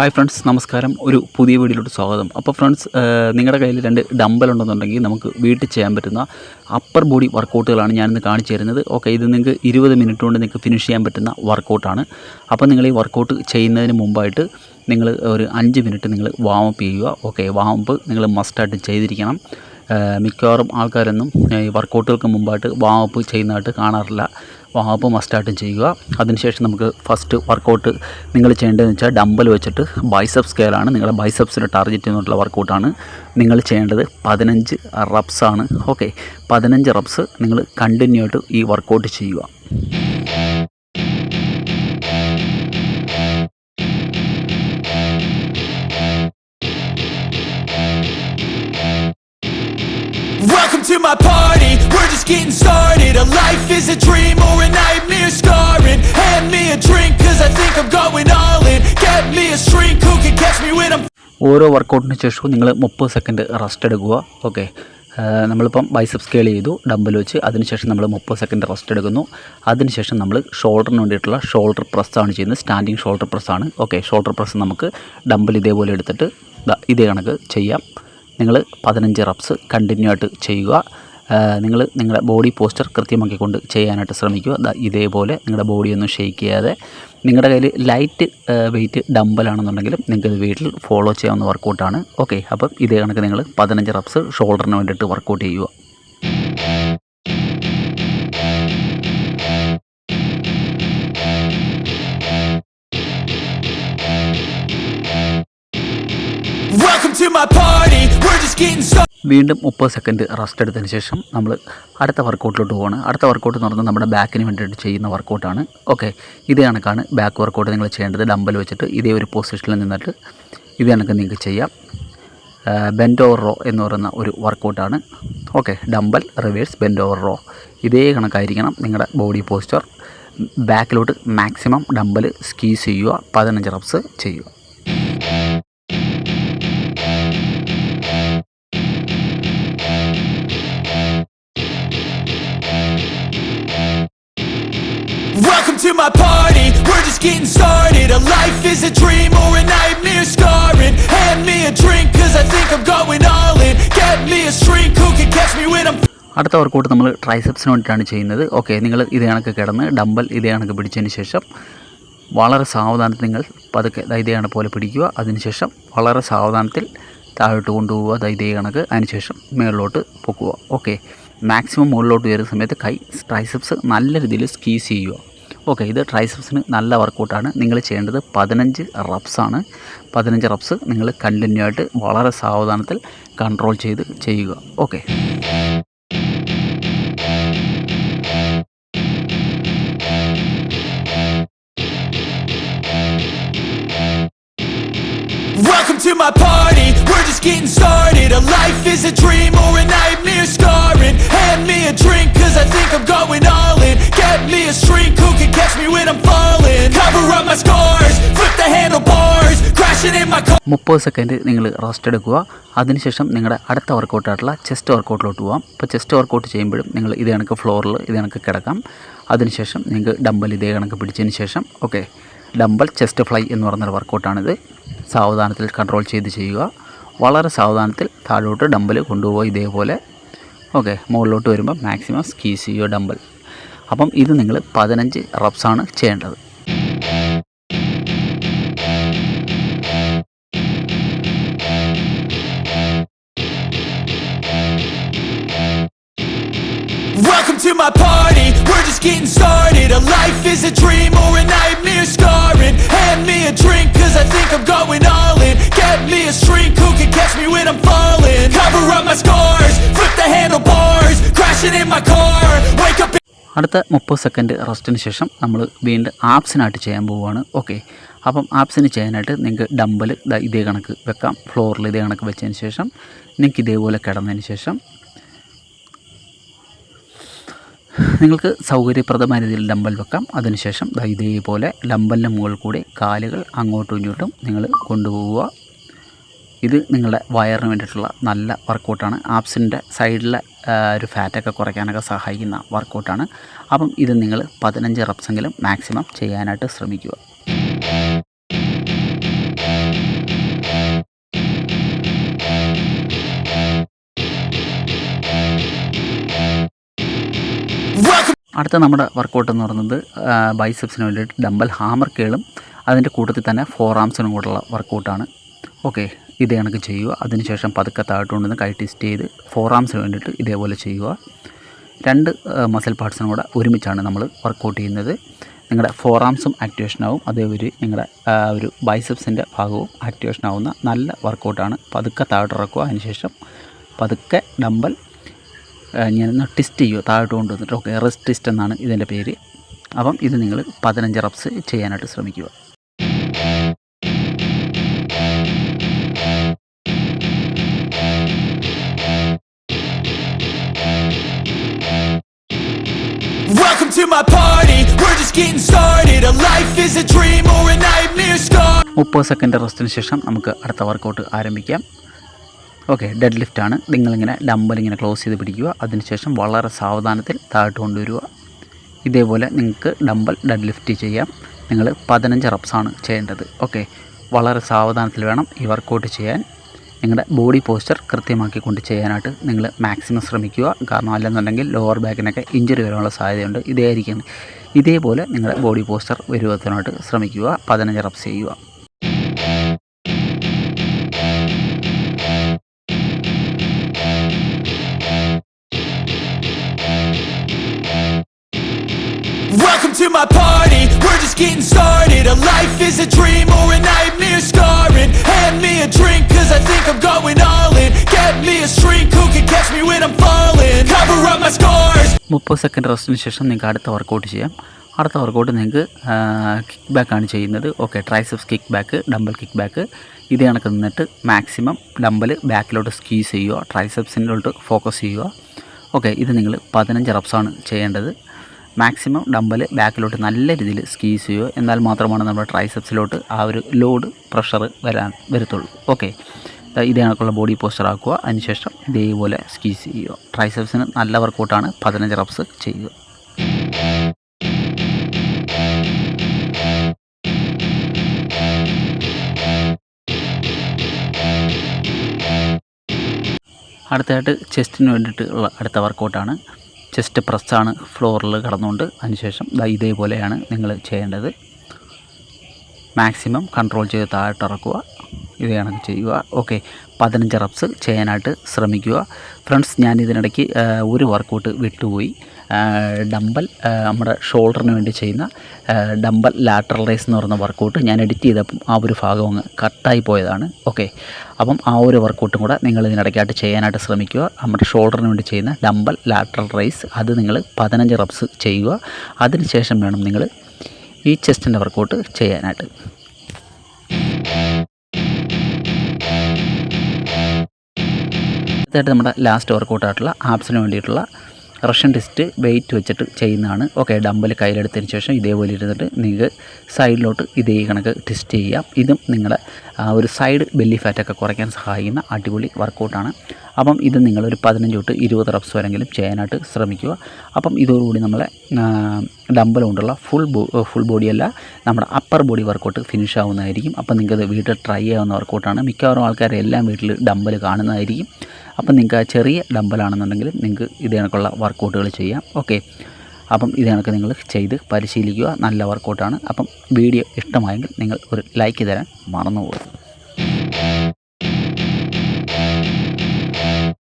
Hi friends നമസ്കാരം. ഒരു പുതിയ വീഡിയോയിലോട്ട് സ്വാഗതം. അപ്പോൾ ഫ്രണ്ട്സ് നിങ്ങളുടെ കയ്യിൽ രണ്ട് ഡമ്പൽ ഉണ്ടെന്നുണ്ടെങ്കിൽ നമുക്ക് വീട്ടിൽ ചെയ്യാൻ പറ്റുന്ന അപ്പർ ബോഡി വർക്കൗട്ടുകളാണ് ഞാനിന്ന് കാണിച്ചു തരുന്നത്. ഓക്കെ ഇത് നിങ്ങൾക്ക് ഇരുപത് മിനിറ്റ് കൊണ്ട് നിങ്ങൾക്ക് ഫിനിഷ് ചെയ്യാൻ പറ്റുന്ന വർക്കൗട്ടാണ് അപ്പോൾ നിങ്ങൾ ഈ വർക്കൗട്ട് ചെയ്യുന്നതിന് മുമ്പായിട്ട് നിങ്ങൾ ഒരു അഞ്ച് മിനിറ്റ് നിങ്ങൾ വാമപ്പ് ചെയ്യുക. ഓക്കെ അപ്പ് നിങ്ങൾ മസ്റ്റായിട്ട് ചെയ്തിരിക്കണം. മിക്കവാറും ആൾക്കാരൊന്നും ഈ വർക്കൗട്ടുകൾക്ക് മുമ്പായിട്ട് വാമപ്പ് ചെയ്യുന്നതായിട്ട് കാണാറില്ല. വാമപ്പ് മസ്റ്റായിട്ടും ചെയ്യുക. അതിനുശേഷം നമുക്ക് ഫസ്റ്റ് വർക്കൗട്ട് നിങ്ങൾ ചെയ്യേണ്ടതെന്ന് വെച്ചാൽ ഡമ്പൽ വെച്ചിട്ട് ബൈസപ്പ് സ്കെയിലാണ് നിങ്ങളുടെ ബൈസപ്സിന് ടാർഗറ്റ് എന്നുള്ള വർക്കൗട്ടാണ് നിങ്ങൾ ചെയ്യേണ്ടത് പതിനഞ്ച് റബ്സാണ് ഓക്കെ പതിനഞ്ച് റബ്സ് നിങ്ങൾ കണ്ടിന്യൂ ആയിട്ട് ഈ വർക്കൗട്ട് ചെയ്യുക. Welcome to my party, we're just getting started. A life is a dream or a nightmare scarring. Hand me a drink cause I think I'm going all in. Get me a shrink who can catch me when I'm ഓരോ വർക്കൗട്ടിന് ശേഷവും നിങ്ങൾ മുപ്പത് second rest എടുക്കുക okay? നമ്മളിപ്പം bicep scale ചെയ്തു dumbbell വെച്ച് അതിനുശേഷം നമ്മൾ മുപ്പത് സെക്കൻഡ് റെസ്റ്റ് എടുക്കുന്നു. അതിനുശേഷം നമ്മൾ ഷോൾഡറിന് വേണ്ടിയിട്ടുള്ള ഷോൾഡർ പ്രസ്സാണ് ചെയ്യുന്നത് സ്റ്റാൻഡിങ് ഷോൾഡർ പ്രസ്സാണ് ഓക്കെ ഷോൾഡർ പ്രസ് നമുക്ക് ഡമ്പൽ ഇതേപോലെ എടുത്തിട്ട് ഇതേ കണക്ക് ചെയ്യാം. നിങ്ങൾ പതിനഞ്ച് റബ്സ് കണ്ടിന്യൂ ആയിട്ട് ചെയ്യുക. നിങ്ങൾ നിങ്ങളുടെ ബോഡി പോസ്റ്റർ കൃത്യമാക്കിക്കൊണ്ട് ചെയ്യാനായിട്ട് ശ്രമിക്കുക. ഇതേപോലെ നിങ്ങളുടെ ബോഡി ഒന്നും ഷെയ്ക്ക് ചെയ്യാതെ നിങ്ങളുടെ കയ്യിൽ ലൈറ്റ് വെയിറ്റ് ഡമ്പലാണെന്നുണ്ടെങ്കിലും നിങ്ങൾക്ക് വീട്ടിൽ ഫോളോ ചെയ്യാവുന്ന വർക്കൗട്ടാണ് ഓക്കെ അപ്പം ഇതേ കണക്ക് നിങ്ങൾ പതിനഞ്ച് റബ്സ് ഷോൾഡറിന് വേണ്ടിയിട്ട് വർക്കൗട്ട് ചെയ്യുക. വീണ്ടും മുപ്പത് സെക്കൻഡ് റെസ്റ്റ് എടുത്തതിന് ശേഷം നമ്മൾ അടുത്ത വർക്കൗട്ടിലോട്ട് പോവാണ്. അടുത്ത വർക്കൗട്ട് എന്ന് പറഞ്ഞാൽ നമ്മുടെ ബാക്കിന് വേണ്ടിയിട്ട് ചെയ്യുന്ന വർക്കൗട്ടാണ് ഓക്കെ ഇതേ കണക്കാണ് ബാക്ക് വർക്കൗട്ട് നിങ്ങൾ ചെയ്യേണ്ടത്. ഡമ്പൽ വെച്ചിട്ട് ഇതേ ഒരു പൊസിഷനിൽ നിന്നിട്ട് ഇതേ കണക്ക് നിങ്ങൾക്ക് ചെയ്യാം. ബെൻഡ് ഓവർ റോ എന്ന് പറയുന്ന ഒരു വർക്കൗട്ടാണ് okay dumbbell reverse bend over row ഇതേ കണക്കായിരിക്കണം നിങ്ങളുടെ ബോഡി പോസ്ചർ ബാക്കിലോട്ട് മാക്സിമം ഡമ്പൽ സ്കീസ് ചെയ്യുക. പതിനഞ്ച് റബ്സ് ചെയ്യുക. My party, we're just getting started. A life is a dream or a nightmare scarring. Hand me a drink cause I think I'm going all in. Get me a shrink who can catch me when I'm അടുത്ത workout നമ്മൾ ട്രൈസെപ്സിന് വേണ്ടിയിട്ടാണ് ചെയ്യുന്നത്. Okay നിങ്ങൾ ഇത് കണക്ക് കിടന്ന് dumbbell ഇതേ കണക്ക് പിടിച്ചതിന് ശേഷം വളരെ സാവധാനത്തിൽ നിങ്ങൾ പതുക്കെ ഇതേ കണക്ക് പോലെ പിടിക്കുക. അതിനുശേഷം വളരെ സാവധാനത്തിൽ താഴോട്ട് കൊണ്ടുപോവുക. ഇതേ കണക്ക്. അതിനുശേഷം മുകളിലോട്ട് പൊക്കുക ഓക്കെ മാക്സിമം മുകളിലോട്ട് വരുന്ന സമയത്ത് കൈ ട്രൈസെപ്സ് നല്ല രീതിയിൽ സ്കീസ് ചെയ്യുക. ഓക്കെ ഇത് ട്രൈസെപ്സിന് നല്ല വർക്കൗട്ടാണ് നിങ്ങൾ ചെയ്യേണ്ടത് പതിനഞ്ച് റബ്സാണ് പതിനഞ്ച് റബ്സ് നിങ്ങൾ കണ്ടിന്യൂ ആയിട്ട് വളരെ സാവധാനത്തിൽ കൺട്രോൾ ചെയ്ത് ചെയ്യുക okay Welcome to my party, we're just getting started A life is a dream or a nightmare scarring Hand me a drink cause I think I'm going all മുപ്പത് second നിങ്ങൾ rest എടുക്കുക. അതിനുശേഷം നിങ്ങളുടെ അടുത്ത വർക്കൗട്ടായിട്ടുള്ള chest വർക്കൗട്ടിലോട്ട് പോകാം ഇപ്പോൾ chest workout ചെയ്യുമ്പോഴും നിങ്ങൾ ഇതേ കണക്ക് ഫ്ലോറിൽ ഇതേ കണക്ക് കിടക്കാം. അതിനുശേഷം നിങ്ങൾക്ക് ഡമ്പൽ ഇതേ കണക്ക് പിടിച്ചതിന് ശേഷം ഓക്കെ ഡമ്പൽ ചെസ്റ്റ് ഫ്ലൈ എന്ന് പറയുന്നൊരു വർക്കൗട്ടാണിത്. സാവധാനത്തിൽ കൺട്രോൾ ചെയ്ത് ചെയ്യുക. വളരെ സാവധാനത്തിൽ താഴോട്ട് ഡമ്പൽ കൊണ്ടുപോകുക ഇതേപോലെ. ഓക്കെ മുകളിലോട്ട് വരുമ്പോൾ മാക്സിമം സ്കീസ് ചെയ്യുക ഡമ്പൽ അപ്പം ഇത് നിങ്ങൾ പതിനഞ്ച് റബ്സാണ് ചെയ്യേണ്ടത്. My party, we're just getting started A life is a dream or a nightmare scarring Hand me a drink cause I think I'm going all in Get me a shrink who can catch me when I'm falling Cover up my scars, flip the handlebars Crashing in my car, wake up അടുത്ത മുപ്പത് second റെസ്റ്റിന് ശേഷം നമ്മൾ വീണ്ടും ആപ്സിനായിട്ട് ചെയ്യാൻ പോവുകയാണ് okay അപ്പം ആപ്സിന് ചെയ്യാനായിട്ട് നിങ്ങൾക്ക് ഡമ്പൽ ഇതേ കണക്ക് വെക്കാം ഫ്ലോറിൽ ഇതേ കണക്ക് വെച്ചതിന് ശേഷം നിങ്ങൾക്ക് ഇതേപോലെ കിടന്നതിന് ശേഷം നിങ്ങൾക്ക് സൗകര്യപ്രദമായ രീതിയിൽ ഡമ്പൽ വെക്കാം. അതിനുശേഷം ഇതേപോലെ ഡമ്പലിന്റെ മുകളിൽ കൂടി കാലുകൾ അങ്ങോട്ടും ഇങ്ങോട്ടും നിങ്ങൾ കൊണ്ടുപോവുക. ഇത് നിങ്ങളുടെ വയറിന് വേണ്ടിയിട്ടുള്ള നല്ല വർക്കൗട്ടാണ്. ആപ്സിന്റെ സൈഡിലെ ഒരു ഫാറ്റൊക്കെ കുറയ്ക്കാനൊക്കെ സഹായിക്കുന്ന വർക്കൗട്ടാണ്. അപ്പം ഇത് നിങ്ങൾ പതിനഞ്ച് റെപ്സെങ്കിലും മാക്സിമം ചെയ്യാനായിട്ട് ശ്രമിക്കുക. അടുത്ത നമ്മുടെ വർക്കൗട്ട് എന്ന് പറയുന്നത് ബൈസെപ്സിന് വേണ്ടിയിട്ട് ഡമ്പൽ ഹാമർ കേളും അതിന്റെ കൂട്ടത്തിൽ തന്നെ ഫോർ ആംസിനും കൂടെയുള്ള വർക്കൗട്ടാണ് ഓക്കെ ഇത് കണക്ക് ചെയ്യുക. അതിനുശേഷം പതുക്കെ താഴ്ത്തുകൊണ്ടുവന്ന് കൈ ടെസ്റ്റ് ചെയ്ത് ഫോർ ആംസിന് വേണ്ടിയിട്ട് ഇതേപോലെ ചെയ്യുക. രണ്ട് മസിൽ പാർട്സിനും കൂടെ ഒരുമിച്ചാണ് നമ്മൾ വർക്കൗട്ട് ചെയ്യുന്നത്. നിങ്ങളുടെ ഫോർ ആംസും ആക്ടിവേഷൻ ആവും. അതേപോലെ നിങ്ങളുടെ ആ, ഒരു ബൈസെപ്സിന്റെ ഭാഗവും ആക്ടിവേഷൻ ആവുന്ന നല്ല വർക്കൗട്ടാണ് പതുക്കെ താഴ്ത്തിറക്കുക അതിനുശേഷം പതുക്കെ ഡമ്പൽ ഞാനൊന്ന് ടിസ്റ്റ് ചെയ്യുക താഴോട്ട് കൊണ്ടുവന്നിട്ട്. ഓക്കെ റെസ്റ്റ് ടിസ്റ്റ് എന്നാണ് ഇതിന്റെ പേര്. അപ്പം ഇത് നിങ്ങൾ പതിനഞ്ച് റബ്സ് ചെയ്യാനായിട്ട് ശ്രമിക്കുക. മുപ്പത് സെക്കൻഡ് റെസ്റ്റിന് ശേഷം നമുക്ക് അടുത്ത വർക്കൗട്ട് ആരംഭിക്കാം. ഓക്കെ ഡെഡ് ലിഫ്റ്റാണ് നിങ്ങളിങ്ങനെ ഡമ്പൽ ഇങ്ങനെ ക്ലോസ് ചെയ്ത് പിടിക്കുക. അതിനുശേഷം വളരെ സാവധാനത്തിൽ താഴോട്ട് കൊണ്ടുവരിക. ഇതേപോലെ നിങ്ങൾക്ക് ഡമ്പൽ ഡെഡ് ലിഫ്റ്റ് ചെയ്യാം. നിങ്ങൾ പതിനഞ്ച് റപ്സാണ് ചെയ്യേണ്ടത്. ഓക്കെ വളരെ സാവധാനത്തിൽ വേണം ഈ വർക്കൗട്ട് ചെയ്യാൻ. നിങ്ങളുടെ ബോഡി പോസ്ചർ കൃത്യമാക്കിക്കൊണ്ട് ചെയ്യാനായിട്ട് നിങ്ങൾ മാക്സിമം ശ്രമിക്കുക. കാരണം അല്ലെന്നുണ്ടെങ്കിൽ ലോവർ ബാക്കിനൊക്കെ ഇഞ്ചുറി വരാനുള്ള സാധ്യതയുണ്ട്. ഇതായിരിക്കും. ഇതേപോലെ നിങ്ങളുടെ ബോഡി പോസ്ചർ വരുവത്തിനായിട്ട് ശ്രമിക്കുക. പതിനഞ്ച് റപ്സ് ചെയ്യുക. To my party, we're just getting started. A life is a dream or a nightmare scarring. Hand me a drink, cause I think I'm going all in. Get me a shrink who can catch me when I'm falling. Cover up my scars. മുപ്പത് second റെസ്റ്റിന് ശേഷം നിങ്ങൾക്ക് അടുത്ത workout ചെയ്യാം അടുത്ത workout നിങ്ങൾക്ക് kick ബാക്കാണ് ചെയ്യുന്നത് okay triceps kick back dumbbell kick back ഇത് കണക്ക് നിന്നിട്ട് മാക്സിമം ഡമ്പൽ ബാക്കിലോട്ട് സ്ക്വീസ് ചെയ്യുക ട്രൈസെപ്സിനോട്ട് ഫോക്കസ് ചെയ്യുക ഓക്കെ ഇത് നിങ്ങൾ പതിനഞ്ച് റബ്സാണ് ചെയ്യേണ്ടത് മാക്സിമം ഡമ്പൽ ബാക്കിലോട്ട് നല്ല രീതിയിൽ സ്കീസ് ചെയ്യുക എന്നാൽ മാത്രമാണ് നമ്മുടെ ട്രൈസെപ്സിലോട്ട് ആ ഒരു ലോഡ് പ്രഷർ വരാൻ വരത്തുള്ളൂ. ഓക്കെ ഇതേ കണക്കുള്ള ബോഡി പോസ്റ്റർ ആക്കുക. അതിനുശേഷം ഇതേപോലെ സ്കീസ് ചെയ്യുക. ട്രൈസെപ്സിന് നല്ല വർക്കൗട്ടാണ് പതിനഞ്ച് റപ്സ് ചെയ്യുക. അടുത്തതായിട്ട് ചെസ്റ്റിന് വേണ്ടിയിട്ടുള്ള അടുത്ത വർക്കൗട്ടാണ് ചെസ്റ്റ് പ്രസ്സാണ് ഫ്ലോറിൽ കടന്നുകൊണ്ട് അതിനുശേഷം ഇതേപോലെയാണ് നിങ്ങൾ ചെയ്യേണ്ടത്. മാക്സിമം കൺട്രോൾ ചെയ്ത് താഴോട്ട് ഇറക്കുക. ഇത് കണക്ക് ചെയ്യുക. ഓക്കെ പതിനഞ്ച് റപ്സ് ചെയ്യാനായിട്ട് ശ്രമിക്കുക. ഫ്രണ്ട്സ് ഞാൻ ഇതിനിടയ്ക്ക് ഒരു വർക്കൗട്ട് വിട്ടുപോയി. ഡമ്പൽ നമ്മുടെ ഷോൾഡറിന് വേണ്ടി ചെയ്യുന്ന ഡമ്പൽ ലാറ്ററൽ റൈസ് എന്ന് പറയുന്ന വർക്കൗട്ട് ഞാൻ എഡിറ്റ് ചെയ്തപ്പം ആ ഒരു ഭാഗം അങ്ങ് കട്ടായി പോയതാണ്. ഓക്കെ അപ്പം ആ ഒരു വർക്കൗട്ടും കൂടെ നിങ്ങൾ ഇതിനിടയ്ക്കായിട്ട് ചെയ്യാനായിട്ട് ശ്രമിക്കുക. നമ്മുടെ ഷോൾഡറിന് വേണ്ടി ചെയ്യുന്ന ഡമ്പൽ ലാറ്ററൽ റൈസ് അത് നിങ്ങൾ പതിനഞ്ച് റബ്സ് ചെയ്യുക. അതിനുശേഷം വേണം നിങ്ങൾ ഈ ചെസ്റ്റിന്റെ വർക്കൗട്ട് ചെയ്യാനായിട്ട്. അടുത്തായിട്ട് നമ്മുടെ ലാസ്റ്റ് വർക്കൗട്ടായിട്ടുള്ള ആപ്സിന് വേണ്ടിയിട്ടുള്ള റഷ്യൻ ടെസ്റ്റ് വെയിറ്റ് വെച്ചിട്ട് ചെയ്യുന്നതാണ്. ഓക്കെ ഡമ്പൽ കയ്യിലെടുത്തതിന് ശേഷം ഇതേപോലെ ഇരുന്നിട്ട് നിങ്ങൾക്ക് സൈഡിലോട്ട് ഇതേ കണക്ക് ടെസ്റ്റ് ചെയ്യാം. ഇതും നിങ്ങളുടെ ഒരു സൈഡ് ബെല്ലി ഫാറ്റൊക്കെ കുറയ്ക്കാൻ സഹായിക്കുന്ന അടിപൊളി വർക്കൗട്ടാണ് അപ്പം ഇത് നിങ്ങളൊരു പതിനഞ്ച് തൊട്ട് ഇരുപത് റപ്സ് വരെങ്കിലും ചെയ്യാനായിട്ട് ശ്രമിക്കുക. അപ്പം ഇതോടുകൂടി നമ്മളെ ഡമ്പൽ കൊണ്ടുള്ള ഫുൾ ഫുൾ ബോഡിയല്ല നമ്മുടെ അപ്പർ ബോഡി വർക്കൗട്ട് ഫിനിഷ് ആവുന്നതായിരിക്കും. അപ്പം നിങ്ങൾക്കത് വീട്ടിൽ ട്രൈ ചെയ്യാവുന്ന വർക്കൗട്ടാണ് മിക്കവാറും ആൾക്കാർ എല്ലാം വീട്ടിൽ ഡമ്പൽ കാണുന്നതായിരിക്കും. അപ്പം നിങ്ങൾക്ക് ആ ചെറിയ ഡമ്പലാണെന്നുണ്ടെങ്കിൽ നിങ്ങൾക്ക് ഇത് കണക്കുള്ള വർക്കൗട്ടുകൾ ചെയ്യാം. ഓക്കെ അപ്പം ഇത് കണക്ക് നിങ്ങൾ ചെയ്ത് പരിശീലിക്കുക. നല്ല വർക്കൗട്ടാണ് അപ്പം വീഡിയോ ഇഷ്ടമായെങ്കിൽ നിങ്ങൾ ഒരു ലൈക്ക് തരാൻ മറന്നു പോകും